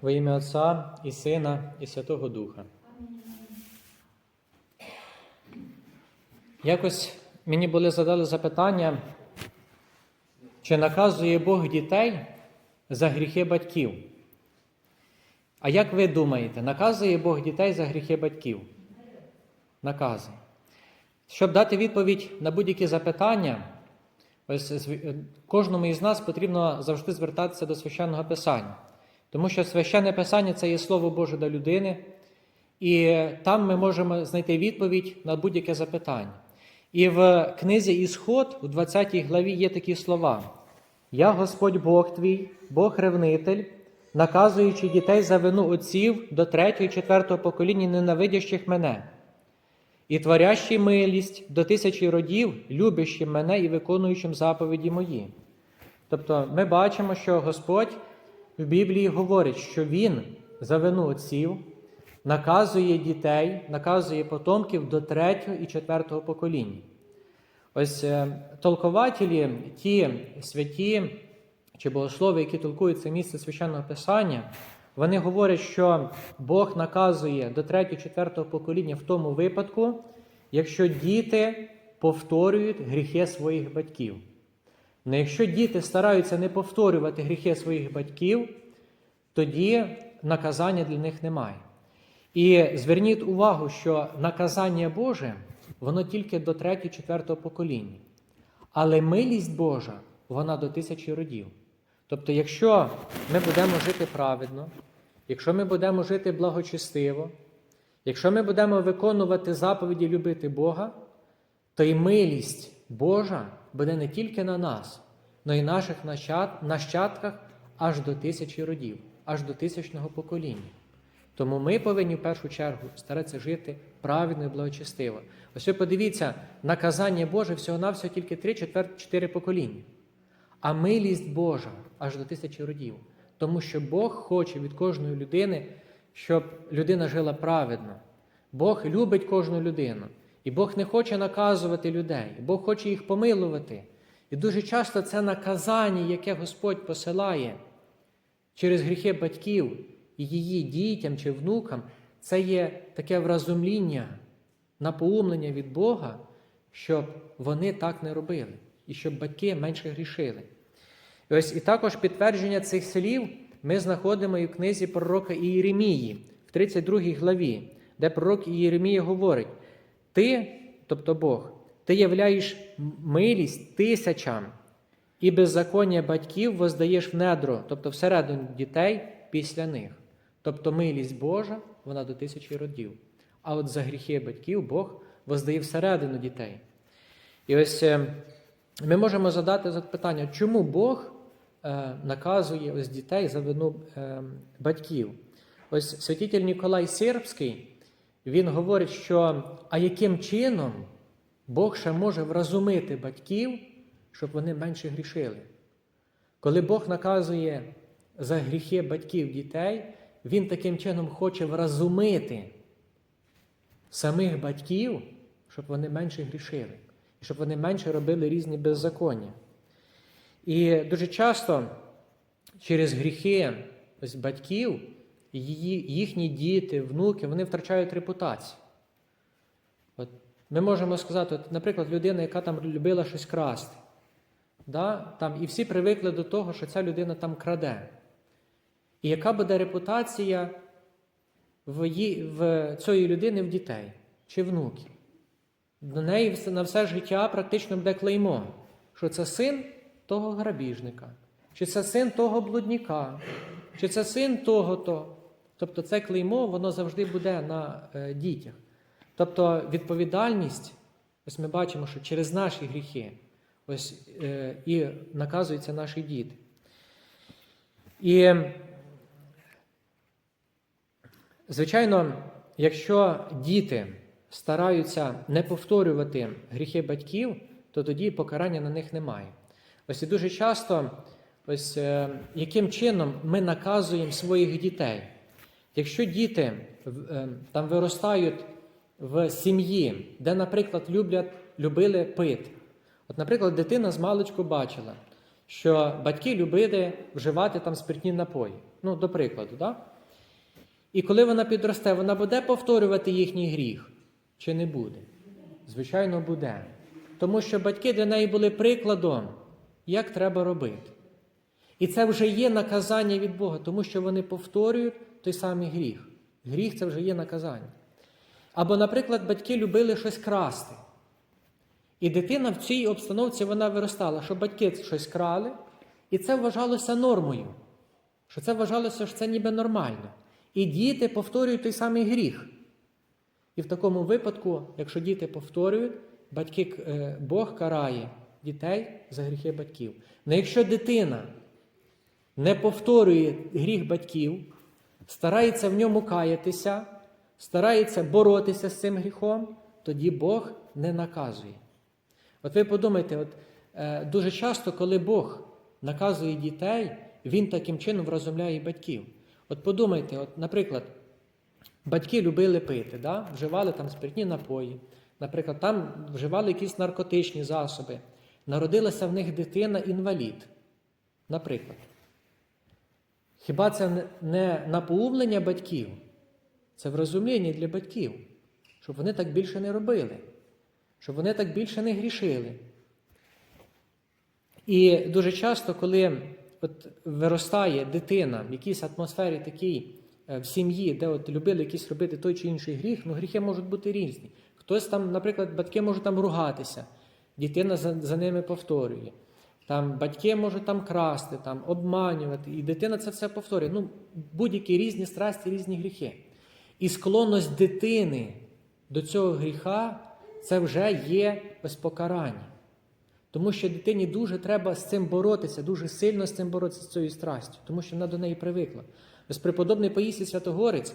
Во ім'я Отця і Сина, і Святого Духа. Якось мені були задали запитання, чи наказує Бог дітей за гріхи батьків? А як ви думаєте, наказує Бог дітей за гріхи батьків? Наказує. Щоб дати відповідь на будь-які запитання, ось кожному із нас потрібно завжди звертатися до священного писання. Тому що священне писання це є Слово Боже до людини, і там ми можемо знайти відповідь на будь-яке запитання. І в книзі Ісход, у 20 главі, є такі слова: Я Господь Бог твій, Бог ревнитель, наказуючи дітей за вину отців до третього і четвертого покоління, ненавидящих мене, і творящий милість до тисячі родів, любящим мене і виконуючим заповіді мої. Тобто ми бачимо, що Господь в Біблії говорить, що Він за вину отців наказує дітей, наказує потомків до третього і четвертого покоління. Ось е, толкователі, ті святі чи богослови, які толкують це місце священного писання, вони говорять, що Бог наказує до третього, четвертого покоління в тому випадку, якщо діти повторюють гріхи своїх батьків. Ну, якщо діти стараються не повторювати гріхи своїх батьків, тоді наказання для них немає. І зверніть увагу, що наказання Боже, воно тільки до 3-4 покоління. Але милість Божа, вона до тисячі родів. Тобто, якщо ми будемо жити праведно, якщо ми будемо жити благочестиво, якщо ми будемо виконувати заповіді любити Бога, то й милість Божа буде не тільки на нас, але й наших нащадках аж до тисячі родів, аж до тисячного покоління. Тому ми повинні в першу чергу старатися жити праведно і благочестиво. Ось ви подивіться, наказання Боже всього-навсього тільки 3-4 покоління, а милість Божа аж до тисячі родів. Тому що Бог хоче від кожної людини, щоб людина жила праведно. Бог любить кожну людину. І Бог не хоче наказувати людей, Бог хоче їх помилувати. І дуже часто це наказання, яке Господь посилає через гріхи батьків і її дітям чи внукам, це є таке вразумління, напоумлення від Бога, щоб вони так не робили, і щоб батьки менше грішили. І ось і також підтвердження цих слів ми знаходимо і в книзі пророка Ієремії в 32 главі, де пророк Ієремія говорить: Ти, тобто Бог, ти являєш милість тисячам і беззаконня батьків воздаєш в недро, тобто всередину дітей після них. Тобто милість Божа, вона до тисячі родів. А от за гріхи батьків Бог воздає всередину дітей. І ось е, ми можемо задати запитання, чому Бог е, наказує ось дітей за вину е, батьків? Ось святитель Ніколай Сербський, він говорить, що а яким чином Бог ще може вразумити батьків, щоб вони менше грішили? Коли Бог наказує за гріхи батьків дітей, Він таким чином хоче вразумити самих батьків, щоб вони менше грішили, і щоб вони менше робили різні беззаконня. І дуже часто через гріхи ось батьків, її, їхні діти, внуки, вони втрачають репутацію. От ми можемо сказати, от, наприклад, людина, яка там любила щось красти, да, там, і всі привикли до того, що ця людина там краде. І яка буде репутація в, її, в цієї людини в дітей чи внуків? До неї на все життя практично буде клеймо, що це син того грабіжника, чи це син того блудника, чи це син того-то. Тобто це клеймо, воно завжди буде на е, дітях. Тобто відповідальність, ось ми бачимо, що через наші гріхи ось, е, і наказуються наші діти. І Звичайно, якщо діти стараються не повторювати гріхи батьків, то тоді покарання на них немає. Ось і дуже часто, ось е, яким чином ми наказуємо своїх дітей. Якщо діти е, там виростають в сім'ї, де, наприклад, люблять, любили пити. От, наприклад, дитина з маличку бачила, що батьки любили вживати там спиртні напої. Ну, до прикладу, да? І коли вона підросте, вона буде повторювати їхній гріх чи не буде? Звичайно, буде. Тому що батьки для неї були прикладом, як треба робити. І це вже є наказання від Бога, тому що вони повторюють той самий гріх. Гріх це вже є наказання. Або, наприклад, батьки любили щось красти. І дитина в цій обстановці вона виростала, що батьки щось крали, і це вважалося нормою. Що це вважалося, що це ніби нормально. І діти повторюють той самий гріх. І в такому випадку, якщо діти повторюють, батьки, е, Бог карає дітей за гріхи батьків. Але якщо дитина не повторює гріх батьків, старається в ньому каятися, старається боротися з цим гріхом, тоді Бог не наказує. От ви подумайте, от, е, дуже часто, коли Бог наказує дітей, Він таким чином вразумляє батьків. От подумайте, от, наприклад, батьки любили пити, да? вживали там спиртні напої, наприклад, там вживали якісь наркотичні засоби. Народилася в них дитина-інвалід. Наприклад. Хіба це не- напоумлення батьків? Це врозумлення для батьків, щоб вони так більше не робили, щоб вони так більше не грішили. І дуже часто, коли от виростає дитина в якійсь атмосфері такій е, в сім'ї, де от любили якийсь робити той чи інший гріх, ну гріхи можуть бути різні. Хтось там, наприклад, батьки можуть там ругатися, дитина за, за ними повторює. Там батьки можуть там красти, там обманювати, і дитина це все повторює. Ну, будь-які різні страсті, різні гріхи. І склонність дитини до цього гріха це вже є безпокарання. Тому що дитині дуже треба з цим боротися, дуже сильно з цим боротися з цією страстю, тому що вона до неї привикла. Ось преподобний Паїсій Святогорець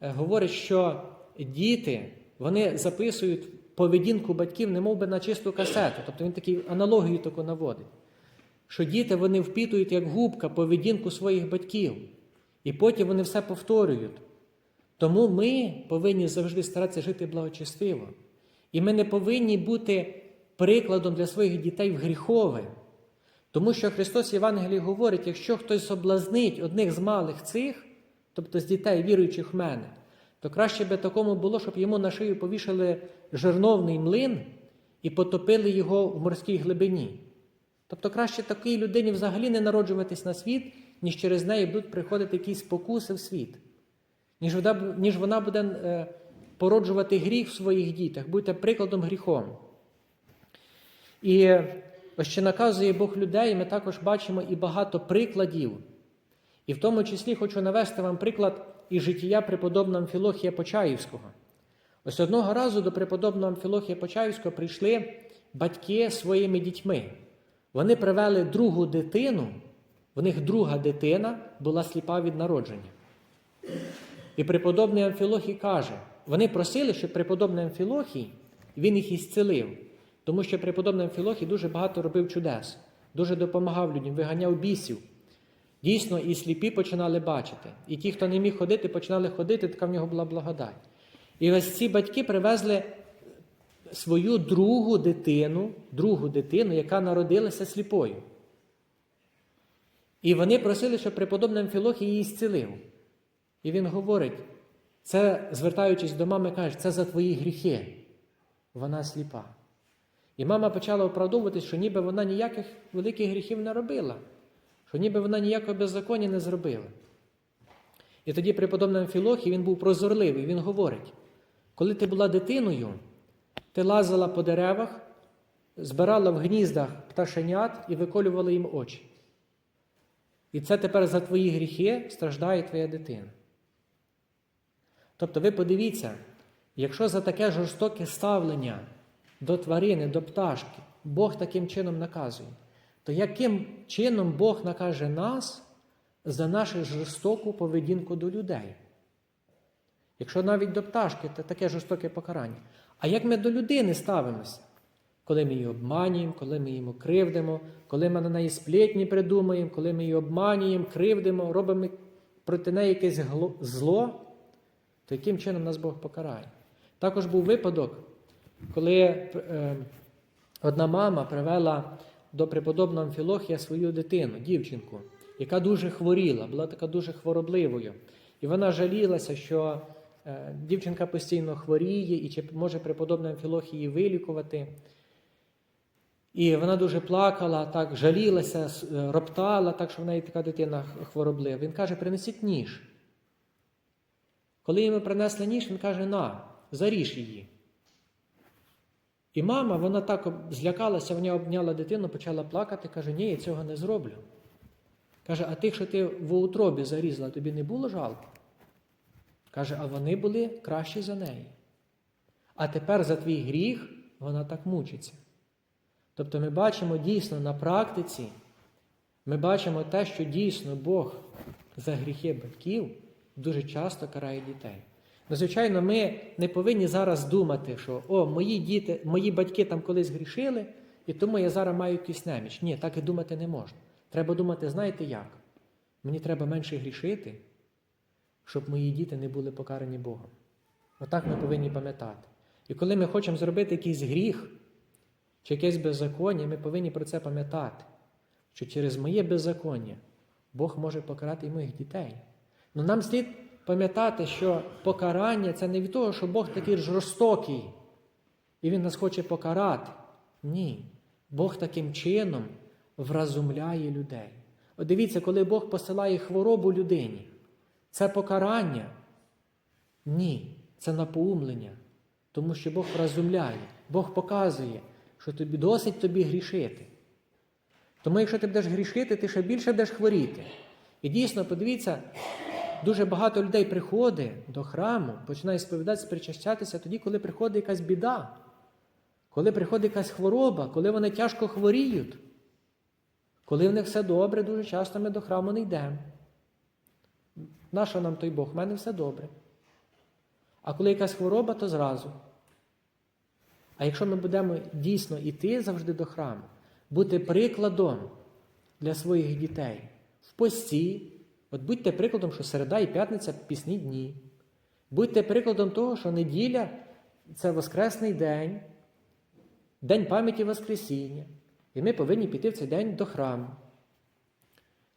е, говорить, що діти вони записують поведінку батьків, немов би на чисту касету. Тобто він таку аналогію таку наводить. Що діти вони впітують як губка поведінку своїх батьків, і потім вони все повторюють. Тому ми повинні завжди старатися жити благочестиво. І ми не повинні бути прикладом для своїх дітей в гріхове. Тому що Христос в Євангелії говорить, якщо хтось соблазнить одних з малих цих, тобто з дітей, віруючих в мене, то краще би такому було, щоб йому на шию повішали жерновний млин і потопили його в морській глибині. Тобто краще такій людині взагалі не народжуватись на світ, ніж через неї будуть приходити якісь спокуси в світ, ніж вона, ніж вона буде е, породжувати гріх в своїх дітях, будьте прикладом гріхом. І ось що наказує Бог людей, ми також бачимо і багато прикладів. І в тому числі хочу навести вам приклад із життя преподобного Амфілохія Почаївського. Ось одного разу до преподобного Амфілохія Почаївського прийшли батьки своїми дітьми. Вони привели другу дитину, в них друга дитина була сліпа від народження. І преподобний Амфілохій каже: вони просили, щоб преподобний Амфілохій він їх ісцелив, тому що преподобний Амфілохій дуже багато робив чудес, дуже допомагав людям, виганяв бісів. Дійсно, і сліпі починали бачити. І ті, хто не міг ходити, починали ходити, така в нього була благодать. І ось ці батьки привезли свою другу дитину, другу дитину, яка народилася сліпою. І вони просили, щоб преподобний Амфілохій її зцілив. І він говорить, це, звертаючись до мами, каже, це за твої гріхи. Вона сліпа. І мама почала оправдовуватись, що ніби вона ніяких великих гріхів не робила, що ніби вона ніякого беззаконня не зробила. І тоді преподобний Амфілохій, він був прозорливий, він говорить: коли ти була дитиною, ти лазила по деревах, збирала в гніздах пташенят і виколювала їм очі. І це тепер за твої гріхи страждає твоя дитина. Тобто, ви подивіться, якщо за таке жорстоке ставлення до тварини, до пташки, Бог таким чином наказує, то яким чином Бог накаже нас за нашу жорстоку поведінку до людей? Якщо навіть до пташки це таке жорстоке покарання. А як ми до людини ставимося? Коли ми її обманюємо, коли ми її кривдимо, коли ми на неї сплетні придумуємо, коли ми її обманюємо, кривдимо, робимо проти неї якесь зло, то яким чином нас Бог покарає? Також був випадок, коли е, одна мама привела до преподобного Амфілохія свою дитину, дівчинку. яка дуже хворіла, була така дуже хворобливою. І вона жалілася, що е, дівчинка постійно хворіє, і чи може преподобна Амфілох її вилікувати. І вона дуже плакала, так, жалілася, е, роптала, так що в неї така дитина хвороблива. Він каже: принесіть ніж. Коли йому принесли ніж, він каже: на, заріж її. І мама, вона так злякалася, вона обняла дитину, почала плакати, каже, ні, я цього не зроблю. Каже, а тих, що ти в утробі зарізала, тобі не було жалко? Каже, а вони були кращі за неї. А тепер за твій гріх вона так мучиться. Тобто ми бачимо дійсно на практиці, ми бачимо те, що дійсно Бог за гріхи батьків дуже часто карає дітей. Ну, звичайно, ми не повинні зараз думати, що о, мої діти, мої батьки там колись грішили, і тому я зараз маю якийсь неміч. Ні, так і думати не можна. Треба думати, знаєте як? Мені треба менше грішити, щоб мої діти не були покарані Богом. Отак ми повинні пам'ятати. І коли ми хочемо зробити якийсь гріх чи якесь беззаконня, ми повинні про це пам'ятати, що через моє беззаконня Бог може покарати і моїх дітей. Ну нам слід пам'ятати, що покарання це не від того, що Бог такий жорстокий, і Він нас хоче покарати. Ні. Бог таким чином вразумляє людей. От дивіться, коли Бог посилає хворобу людині, це покарання? Ні, це напоумлення. Тому що Бог вразумляє, Бог показує, що тобі досить тобі грішити. Тому якщо ти будеш грішити, ти ще більше будеш хворіти. І дійсно, подивіться, дуже багато людей приходить до храму, починає сповідатися, причащатися тоді, коли приходить якась біда, коли приходить якась хвороба, коли вони тяжко хворіють. Коли в них все добре, дуже часто ми до храму не йдемо. Нащо нам той Бог? В мене все добре. А коли якась хвороба, то зразу. А якщо ми будемо дійсно йти завжди до храму, бути прикладом для своїх дітей в пості, от будьте прикладом, що середа і п'ятниця пісні дні. Будьте прикладом того, що неділя це Воскресний день, День пам'яті Воскресіння. І ми повинні піти в цей день до храму.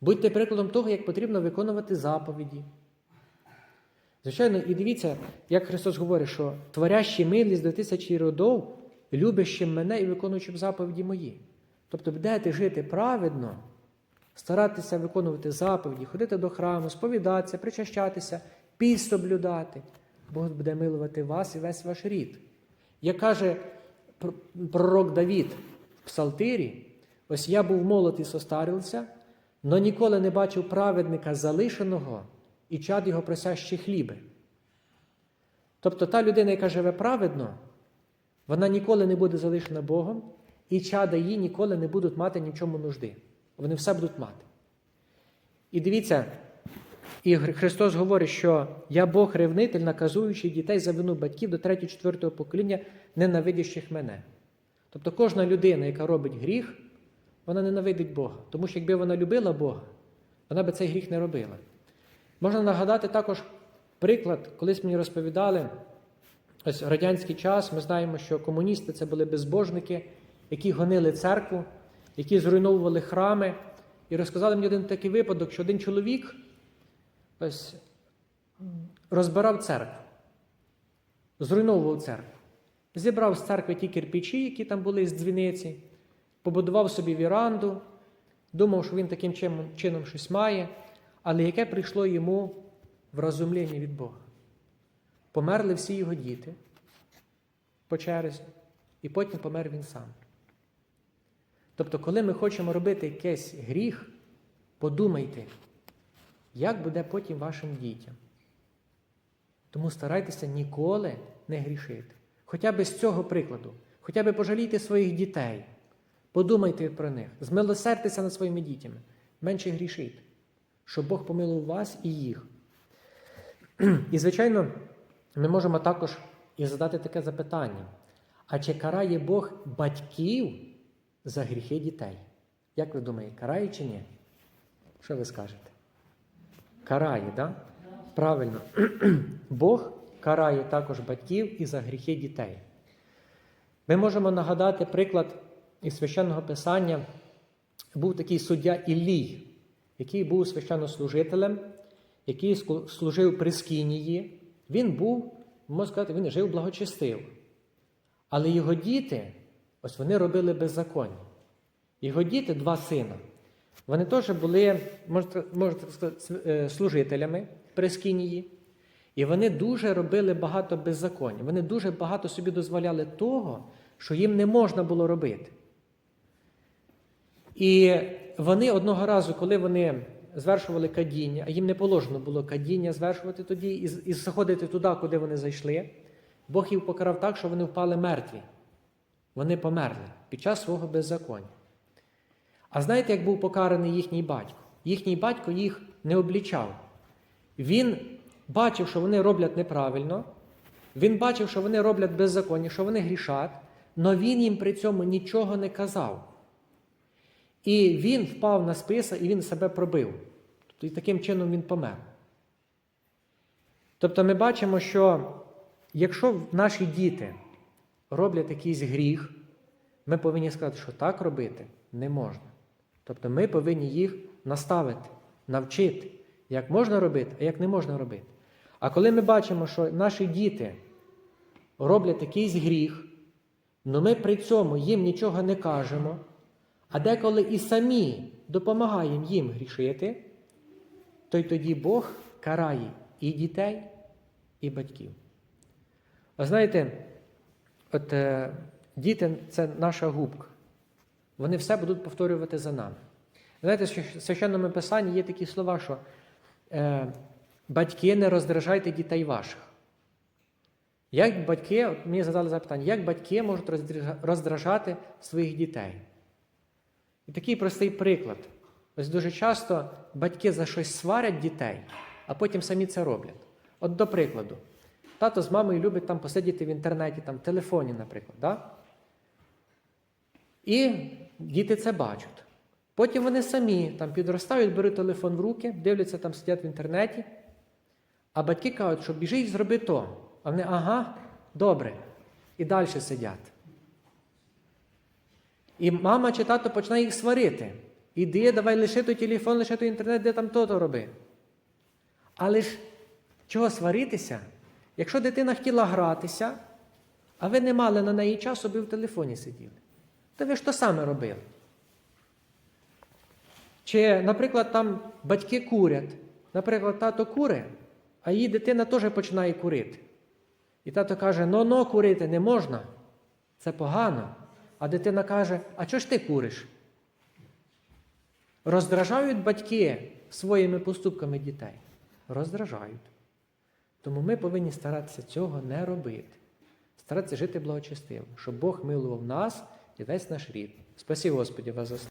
Будьте прикладом того, як потрібно виконувати заповіді. Звичайно, і дивіться, як Христос говорить, що творящий милість до тисячі родов, любящим мене і виконуючим заповіді мої. Тобто, будете жити праведно, старатися виконувати заповіді, ходити до храму, сповідатися, причащатися, піст соблюдати. Бог буде милувати вас і весь ваш рід. Як каже пророк Давід в Псалтирі, ось я був молод і состарився, но ніколи не бачив праведника залишеного і чад його просящі хліби. Тобто та людина, яка живе праведно, вона ніколи не буде залишена Богом, і чада її ніколи не будуть мати ні в чому нужди. Вони все будуть мати. І дивіться, і Христос говорить, що я Бог ревнитель, наказуючий дітей за вину батьків до 3-4 покоління, ненавидящих мене. Тобто кожна людина, яка робить гріх, вона ненавидить Бога. Тому що якби вона любила Бога, вона би цей гріх не робила. Можна нагадати також приклад, колись мені розповідали, ось радянський час, ми знаємо, що комуністи це були безбожники, які гонили церкву, які зруйновували храми. І розказали мені один такий випадок, що один чоловік ось, розбирав церкву, зруйновував церкву. Зібрав з церкви ті кирпичі, які там були з дзвіниці, побудував собі віранду, думав, що він таким чином, щось має, але яке прийшло йому вразумління від Бога. Померли всі його діти по черзі, і потім помер він сам. Тобто, коли ми хочемо робити якийсь гріх, подумайте, як буде потім вашим дітям. Тому старайтеся ніколи не грішити. Хоча б з цього прикладу, хоча б пожалійте своїх дітей, подумайте про них, змилосердьтеся над своїми дітьми, менше грішіть, щоб Бог помилував вас і їх. І, звичайно, ми можемо також і задати таке запитання: а чи карає Бог батьків за гріхи дітей? Як ви думаєте, карає чи ні? Що ви скажете? Карає? Да? Правильно. Бог карає також батьків і за гріхи дітей. Ми можемо нагадати приклад із священного писання. Був такий суддя Іллій. який був священнослужителем, який служив при Скинії, він був, можна сказати, він жив благочестиво. Але його діти, ось вони робили беззаконня. Його діти, два сина, вони теж були, можна, сказати, е, служителями при Скинії. І вони дуже робили багато беззаконня. Вони дуже багато собі дозволяли того, що їм не можна було робити. І вони одного разу, коли вони звершували кадіння, а їм не положено було кадіння звершувати тоді і заходити туди, куди вони зайшли, Бог їх покарав так, що вони впали мертві. Вони померли під час свого беззаконня. А знаєте, як був покараний їхній батько? Їхній батько їх не облічав. Він бачив, що вони роблять неправильно, він бачив, що вони роблять беззаконня, що вони грішать, але він їм при цьому нічого не казав. І він впав на списа і він себе пробив. Тобто і таким чином він помер. Тобто ми бачимо, що якщо наші діти роблять якийсь гріх, ми повинні сказати, що так робити не можна. Тобто ми повинні їх наставити, навчити, як можна робити, а як не можна робити. А коли ми бачимо, що наші діти роблять якийсь гріх, але ми при цьому їм нічого не кажемо, а деколи і самі допомагаємо їм грішити, то й тоді Бог карає і дітей, і батьків. А знаєте, от е, діти це наша губка. Вони все будуть повторювати за нами. Знаєте, в священному писанні є такі слова, що е, батьки не роздражайте дітей ваших. Як батьки, от мені задали запитання, як батьки можуть роздражати своїх дітей? І такий простий приклад. Ось дуже часто батьки за щось сварять дітей, а потім самі це роблять. От до прикладу, тато з мамою любить там посидіти в інтернеті, там, в телефоні, наприклад. Да? І діти це бачать. Потім вони самі там підростають, беруть телефон в руки, дивляться, там сидять в інтернеті, а батьки кажуть, що біжи і зроби то. А вони, ага, добре. І далі сидять. І мама чи тато починає їх сварити. Іди, давай лиши той телефон, лиши той інтернет, де там то-то роби. Але ж чого сваритися? Якщо дитина хотіла гратися, а ви не мали на неї часу, ви в телефоні сиділи, то ви ж то саме робили. Чи, наприклад, там батьки курять, наприклад, тато кури, а її дитина теж починає курити. І тато каже: ну но курити не можна, це погано. А дитина каже: А чого ж ти куриш? Роздражають батьки своїми поступками дітей. Роздражають. Тому ми повинні старатися цього не робити. Старатися жити благочестиво, щоб Бог милував нас і весь наш рід. Спасі Господі вас за.